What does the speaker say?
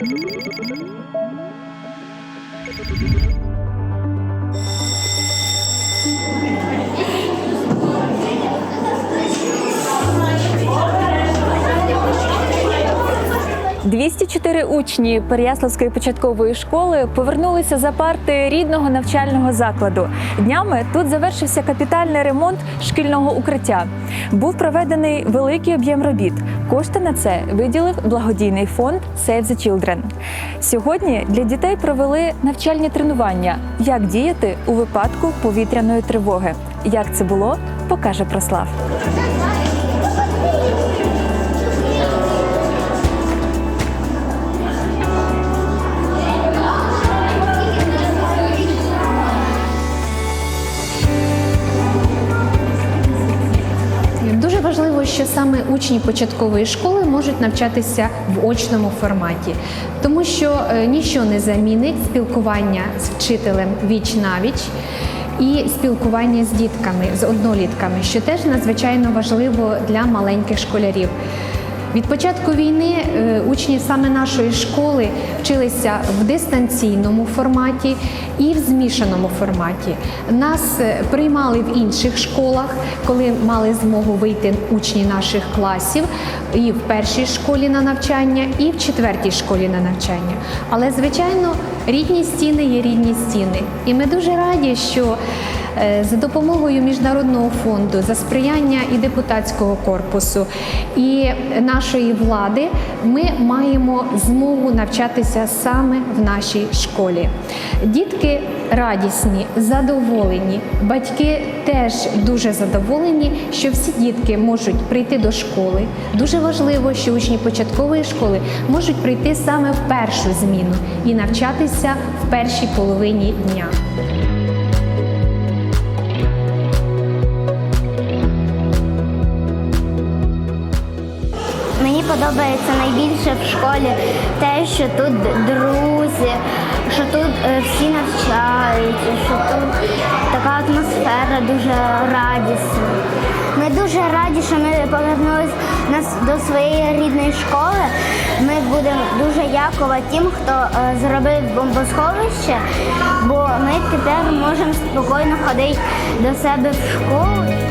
«204 учні Переяславської початкової школи повернулися за парти рідного навчального закладу. Днями тут завершився капітальний ремонт шкільного укриття. Був проведений великий об'єм робіт. Кошти на це виділив благодійний фонд Save the Children. Сьогодні для дітей провели навчальні тренування, як діяти у випадку повітряної тривоги. Як це було, покаже Прослав. Що саме учні початкової школи можуть навчатися в очному форматі, тому що нічого ніщо не замінить спілкування з вчителем віч навіч і спілкування з дітками, з однолітками, що теж надзвичайно важливо для маленьких школярів. Від початку війни е, учні саме нашої школи вчилися в дистанційному форматі і в змішаному форматі. Нас е, приймали в інших школах, коли мали змогу вийти учні наших класів і в першій школі на навчання, і в четвертій школі на навчання. Але звичайно, рідні стіни є рідні стіни, і ми дуже раді, що За допомогою міжнародного фонду, за сприяння і депутатського корпусу і нашої влади ми маємо змогу навчатися саме в нашій школі. Дітки радісні, задоволені, батьки теж дуже задоволені, що всі дітки можуть прийти до школи. Дуже важливо, що учні початкової школи можуть прийти саме в першу зміну і навчатися в першій половині дня. Мені подобається найбільше в школі те, що тут друзі, що тут е, всі навчаються, що тут така атмосфера дуже радісна. Ми дуже раді, що ми повернулися до своєї рідної школи. Ми будемо дуже дякувати тим, хто е, зробив бомбосховище, бо ми тепер можемо спокійно ходити до себе в школу.